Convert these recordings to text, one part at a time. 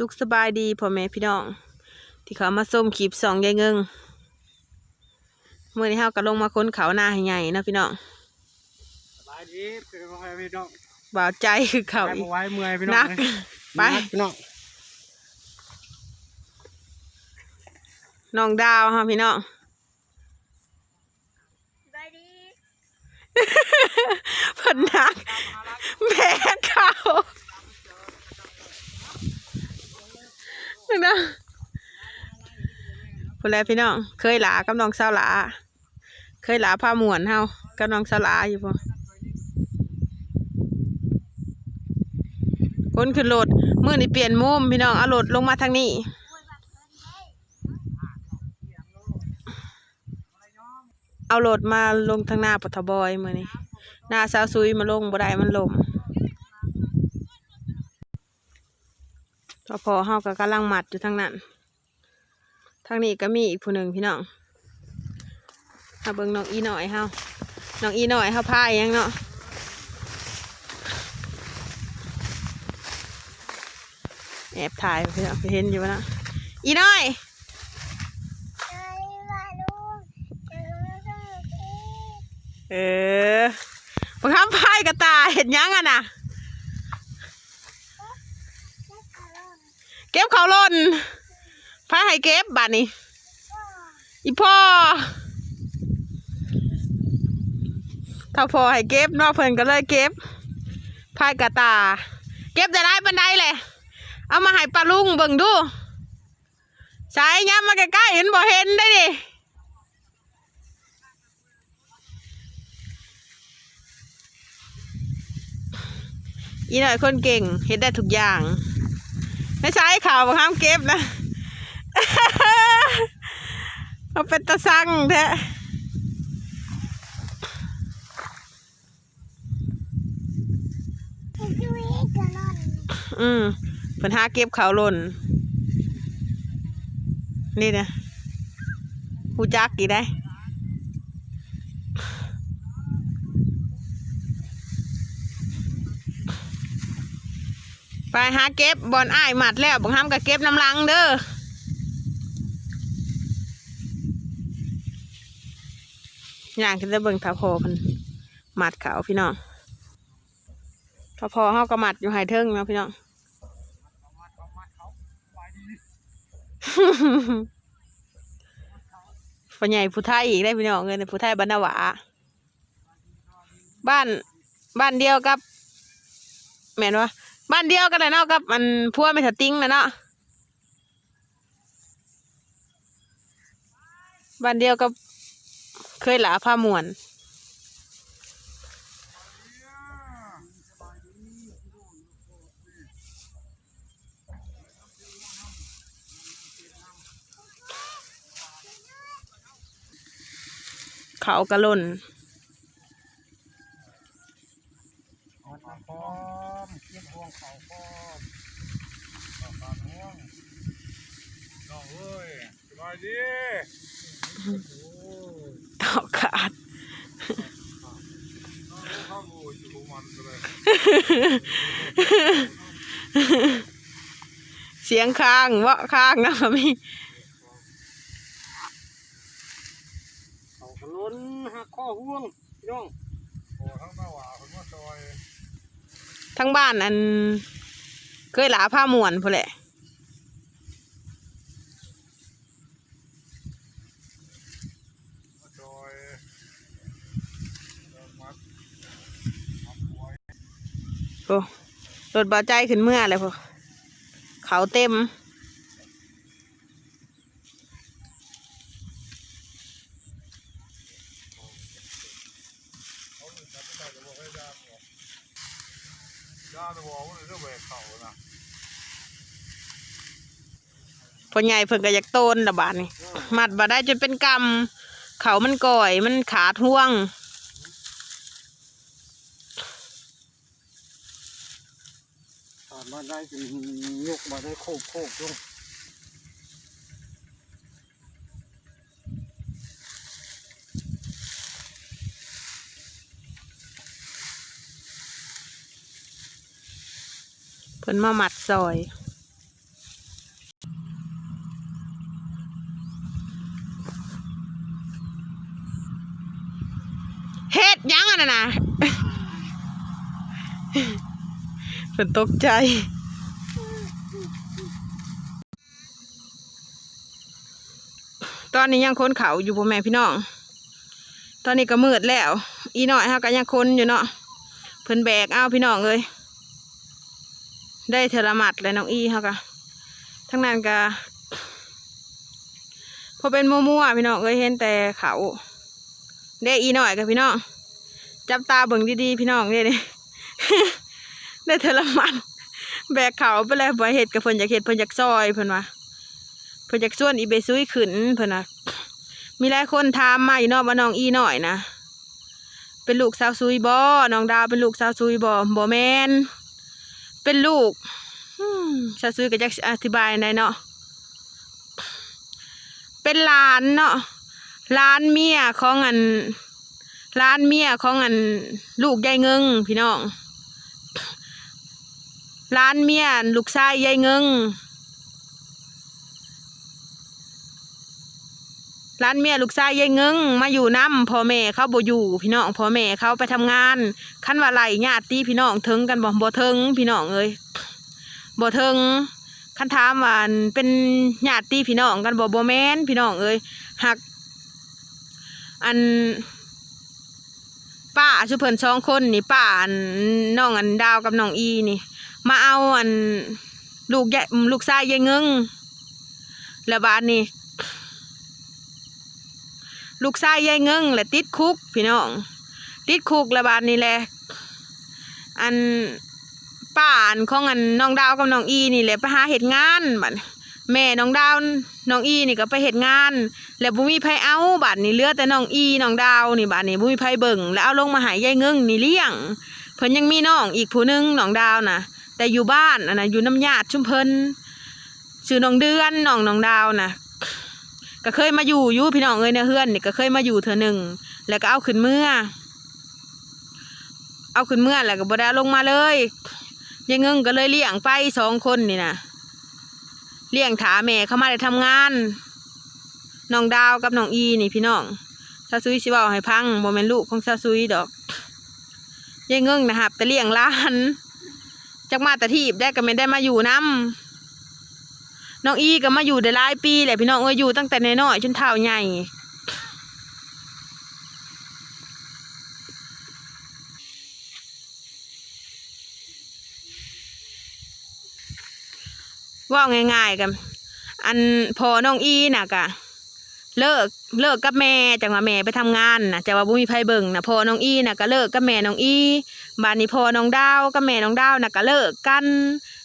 สุขสบายดีพ่อแม่พี่น้อง ที่เขามาส้มคลิปสองยายเงิงเมื่อนี้เฮาก็ลงมาค้นเขาหน้าให้ใหญ่เนาะพี่น้องสบายดีเป็นไงพี่น้องบ่าวใจคือเขาไปอีบ่กไหว้เมื่อยพี่น้องนักไปนักพี่น้องน้องดาวฮะพี่น้องสบายดีเพิ่นนักแบกเขา พี่น้องพูดแล้วพี่น้อง เคยหลากับน้องสาวหลา เคยหลาผ้าหมวนเฮากับน้องสาวหลาอยู่ป่คนขึ้นรถมื่อนี้เปลี่ยนมุมพี่น้องเอารถลดลงมาทางนี้เอารถมาลงทางหน้าปทบอยมื่อนี้หน้าสาวซุยมาลงบ่ได้มันลม พอพอเฮาก็กำลังหมัดอยู่ทางนั้นทางนี้ก็มีอีกผู้หนึ่งพี่น้องเฮาเบิ่งน้องอีหน่อยเฮาน้องอีหน่อยเฮาพายยังเนาะแอบถ่ายพี่น้องเห็นอยู่นะอีหน่อยเอ้ยว่าลูกเอ้ยว่าลูกเอ้ยเออบังคับพายกระตาเห็นยังอะนะ นักขลอน เก็บเขาล่นพายให้เก็บบัดนี้ก็อีพ่อถ้าพอให้เก็บนอกเพิ่นก็เลยเก็บพายกระตา เก็บได้ไรบันไดเลยเอามาให้ปลาลุงเบิ่งดูใช้ย้ำมาใกล้ๆเห็นบ่เห็นได้ดิอีหน่อยคนเก่งเห็นได้ทุกอย่าง ไม่ใช้ข่าวบังคับเก็บนะเขาเป็นตะสั่งแท้อืมเพิ่นหาเก็บเขาหล่น นี่นะหูจักกี่ได้ หาเก็บบอลอ้ายหมัดแล้วบังคับกับเก็บน้ำลังเด้ออย่างที่ได้เบิ่งทาพเพิ่นหมัดเขาพี่น้องทาโพเฮาก็หมัดอยู่ไห้เทิงเนาะพี่น้องพ่อใหญ่ผู้ไทยอีกได้พี่น้องเงินผู้ไทยบรรณหวาบ้านบ้านเดียวกับ แม่นวะ บ้านเดียวกันเลยเนาะกับมันพัวไม่ถติ้งนะเนาะบ้านเดียวกับเคยหลาผ้ามวนเขากระล่น เอาตามพร้อมเก็บห่วงเขาพร้อมเอาตามห่วงน้องเอ้ยสบาย ดีโอ้ยต่อขาดน้องเข้างูอยู่ของมันเลยเสียงค้างเวาะค้างนะมีเขากระล้นหักข้อห่วงพี่น้องโอ้ทั้งหน้าหวาเพิ่นว่าซอยทั้งบ้านอัน เคยหลาผ้าหมวนพอแหละ ว่าซอยเริ่มมัดมัดไว้ โอ้รถเบาใจขึ้นเมื่อเลยพอเขาเต็มเขาเลยจับไม่ได้จะบอกให้ย่างบอกย่างจะบอกว่าจะแหวกเขานะพอใหญ่เพิ่นก็อยากโตนละบาดนี่มัดบ่ได้จนเป็นกรรมเขามันก่อยมันขาดห่วง มาได้ยกมาได้โคกโคบลงเพิ่นมาหมัดซอยเฮ็ดยังอะนะ ป็นตกใจ ตอนนี้ยังค้นเขาอยู่พ่อแม่พี่น้อง ตอนนี้ก็มืดแล้ว อีหน่อยฮะก็ยังค้นอยู่เนาะเพิ่นแบกเอาพี่น้องเลยได้เทอละมัดเลยน้องอีเขาก็ทั้งนั้นก็พอเป็นมั่วๆพี่น้องเอ้ยเห็นแต่เขาได้อีหน่อยกับพี่น้องจับตาเบิ่งดีๆพี่น้องเนี่ยนี่ ได้เทอละมัดแบกเขาไปเลยบ่เห็ดกับเพิ่นอยากเห็ดเพิ่นอยากซอยเพิ่นว่าเพิ่นอยากส่วนอีเบซุยขึ้นเพิ่นน่ะมีหลายคนถามมาอยู่เนอกว่าน้องอีหน่อยนะเป็นลูกสาวซุยบ่น้องดาวเป็นลูกสาวซุยบ่บ่แมนเป็นลูกสาวซุยก็จะอธิบายได้เนาะเป็นหลานเนาะหลานเมียของอันหลานเมียของอันลูกยายเงิงพี่น้อง หลานเมียลูกชายยายเงิงร้านเมียลูกชายยายเงิงมาอยู่น้ำพ่อแม่เขาบ่อยู่พี่น้องพ่อแม่เขาไปทำงานขั้นว่าไรญาติพี่น้องเถึงกันบ่บ่ถึงพี่น้องเอ้ยบ่ถึงคันถามว่าอันเป็นญาติพี่น้องกันบ่บ่แม่นพี่น้องเอ้ยหัก อันป้าชุเพิ่นสองคนนี่ป้าอันน้องอันดาวกับน้องอีนี่ มาเอาอันลูกยายลูกชายยายเงิงแล้วบาดนี้ ลูกชายยายเงิงแหละติดคุกพี่น้อง ติดคุกระบาดนี่แหละอันป้าอันของอันน้องดาวกับน้องอีนี่แหละไปหาเหตุงานบัดแม่น้องดาวน้องอีนี่ก็ไปเหตุงาน แล้วบุมีไผเอาบัดนี่เลือแต่น้องอีน้องดาวนี่บัดนี่บุมีไผเบิ่งแล้วเอาลงมาหายยายเงิงนี่เลี้ยงเพิ่นยังมีน้องอีกผู้หนึงน้องดาวนะ แต่อยู่บ้านอันนะอยู่น้ำญาติชุมเพินชื่อน้องเดือนน้องน้องดาวนะก็เคยมาอยู่อยู่พี่น้องเอ้ยในเฮือนนี่ก็เคยมาอยู่เธอหนึ่งแล้วก็เอาขึ้นเมื่อ เอาขึ้นเมื่อแล้วก็บดาลงมาเลยยายเงิงก็เลยเลี้ยงไปสองคนนี่นะเลี้ยงถาแม่เข้ามาได้ทำงานน้องดาวกับน้องอีนี่พี่น้องซาซุยสิเว้าให้พังบ่แม่นลูกของซาซุยดอกยายเงิงนะครับแต่เลี้ยงล้าน จักมาแต่ทีบได้ก็ไม่ได้มาอยู่น้ำน้องอีก็มาอยู่ได้หลายปีแหละพี่น้องเอ้ยอยู่ตั้งแต่น้อยจนเท่าใหญ่ว่าง่ายๆกัน อันพอน้องอีน่ะกะ เลิกเลิกกับแม่จังว่าแม่ไปทำงานนะจังว่าบุมีไผเบิ่งนะพอน้องอีน่ะก็เลิกกับแม่น้องอีบานนี้พอน้องดาวกับแม่น้องดาวน่ะก็เลิกกัน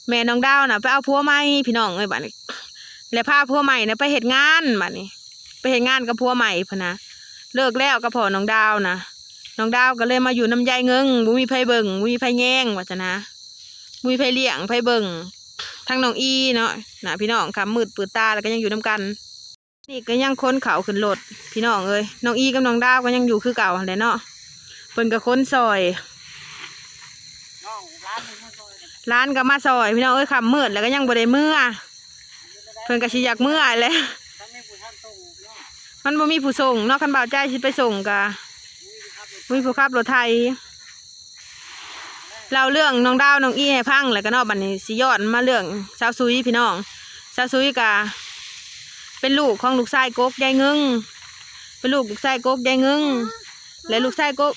แม่น้องดาวน่ะไปเอาผัวใหม่พี่น้องเอ้ยบัดนี้แล้วพาผัวใหม่น่ะไปเฮ็ดงานบัดนี้ ไปเฮ็ดงานกับผัวใหม่พะนะ เลิกแล้วกับพอน้องดาวนะน้องดาวก็เลยมาอยู่น้ำยายเงิงบุมีไผเบิ่งบุมีไผแย่งว่าจะนะบุมีไผเลี้ยงไผเบิ่งทั้งน้องอีเนาะน่ะพี่น้องคำมืดปืดตาแล้วก็ยังอยู่น้กัน นี่ก็ยังค้นเขาขึ้นรถพี่น้องเอ้ยน้องอีกับน้องดาวก็ยังอยู่คือเก่าแหละเนาะเพิ่นก็ค้นซอยร้านก็มาซอยพี่น้องเอ้ยคำมืดแล้วก็ยังบ่ได้เมื่อเพิ่นก็สิอยากเมื่อแหล้วทั้งนี้ผู้ท่านตรงเนาะมันบ่มีผู้ส่งนอกคันบ่าวใจสิไปส่งกับมีผู้ขับรถไทยเราเรื่องน้องดาวน้องอีให้พังแล้วก็นอกบัดนี้สิยอนมาเรื่องสาวซุยพี่น้องสาวซุยกะ เป็นลูกของลูกชายกกยายเงึงเป็นลูกลูกชายกกยายเงึงและลูกชายกก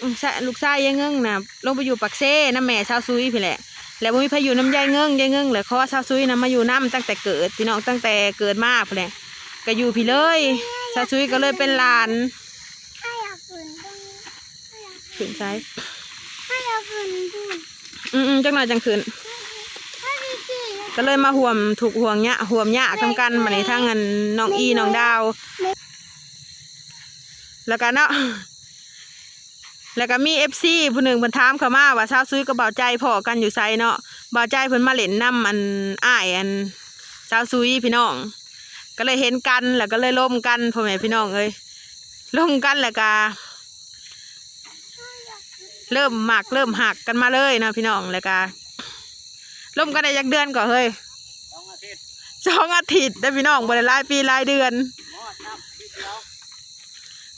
ลูกชายยายเงึงน่ะลงไปอยู่ปักเซ่น้ำแม่สาวซุยพี่แหละแล้วบ่มีพายุน้ำยายเงึงยายเงึงเลยขอสาวซุยนะมาอยู่น้ำตั้งแต่เกิดพี่น้องตั้งแต่เกิดมาพี่แหละก็อยู่พี่เลยสาวซุยก็เลยเป็นหลานถ้าอยากฝืนตรงนี้ถ้าอยากขึ้นซ้ายถ้าอยากฝืนดูอืมๆจังหน่อยจังขึ้นถ้าดีจี ก็เลยมาห่วมถูกห่วงเนี่ยห่วมเนี่ยกำกันมาในทั้งอันน้องอีน้องดาว แล้วก็เนาะแล้วก็มีเอฟซีผู้หนึ่งเพิ่นถามเข้ามาว่าซาวซุยกับเบาใจพอกันอยู่ไซเนาะเบาใจเพิ่นมาเล่นน้ำอันอ้ายอันซาวซุยพี่น้อง ก็เลยเห็นกันแล้วก็เลยล่มกันพ่อแม่พี่น้องเอ้ยล่มกันแล้วก็เริ่มหมักเริ่มหักกันมาเลยเนาะพี่น้องแล้วก็ ล่มกันได้ยักเดือนก่อนเฮ้ยสองอาทิตย์สองอาทิตย์ได้อพี่น้องบริรายปีรายเดือน มอดครับทีเดียว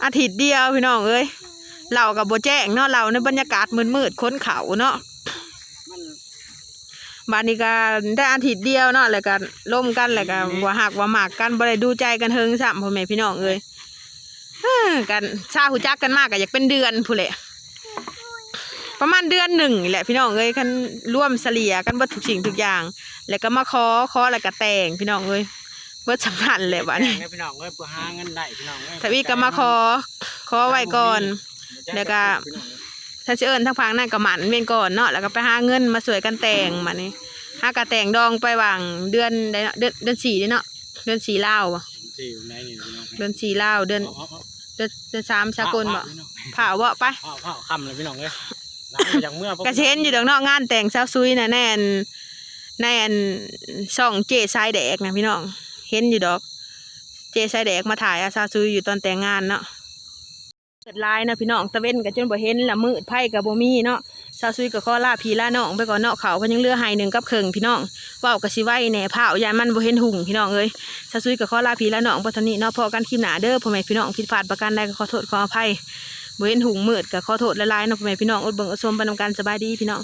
อาทิตย์เดียวพี่น้องเอ้ยเรากับโบแจ้งเนาะเราในบรรยากาศมืดๆค้นเขาเนาะมันบานนี้ก็ได้อาทิตย์เดียวเนาะแล้วก็ล่มกันแล้วก็ว่าหักว่าหมากกันบ่ได้ดูใจกันเฮิงซ้ำพ่อแม่พี่น้องเอ้ยเอ้อกันชาหูจักกันมากก็อยากเป็นเดือนผู้นแหละ ประมาณเดือนหนึ่งนี่แหละพี่น้องเอ้ยคันร่วมเสลี่ยกันเบิดทุกสิ่งทุกอย่าง แล้วก็มาขอขอแล้วก็แต่งพี่น้องเอ้ยเบิดสำคัญเลยบัดนี้แม่พี่น้องเอ้ยเพื่อหาเงินได้พี่น้องเอ้ยทวีก็มาขอขอไว้ก่อน แล้วก็ถ้าสิเอิญทั้งฟังนั่นก็หมันเวียนก่อนเนาะแล้วก็ไปหาเงินมาสวยกันแต่งมานี่หากระแต่งดองไปวางเดือนใดเนาะเดือนเดือนสี่เด้เนาะเดือนสี่ลาวบ่ที่อยู่ในนี่พี่น้องเดือนสี่ลาวเดือนเอาเอาเดือนเดือนสามสากลบ่พี่น้องผ่าบ่ไปเอาเอาคำเลยพี่น้องเอ้ยล้างมาจากเมื่อกระเชนอยู่ดอกนาะงานแต่งเช้าซุยนะแน่นแน่นช่องเจสายแดกนะพี่น้อง เห็นอยู่ดอก เจสายแดกมาถ่ายอาซาซุยอยู่ตอนแต่งงานเนาะเกิดลายนะพี่น้องตะเว้นก็จนบ่เห็นละมืดไพ่กับบ่มีเนาะซาซุยก็ขอลาพี่ลาน้องไปก่อนเนาะเขาเพิ่นยังเลือให้หนึ่งกับเคิงพี่น้องว้าก็สิไว้แหน่เอายานมันบ่เห็นหุ่งพี่น้องเอ้ยซาซุยก็ขอลาพี่ลาน้องบ่เท่านี้เนาะพอกันคลิปหนาเด้อพ่อแม่พี่น้องผิดพลาดประการใดก็ขอโทษขออภัยบ่ เห็นหุ่งมืดก็ขอโทษหลายเนาะพ่อแม่พี่น้องอดเบิ่งอดชมไปนำกันสบายดีพี่น้อง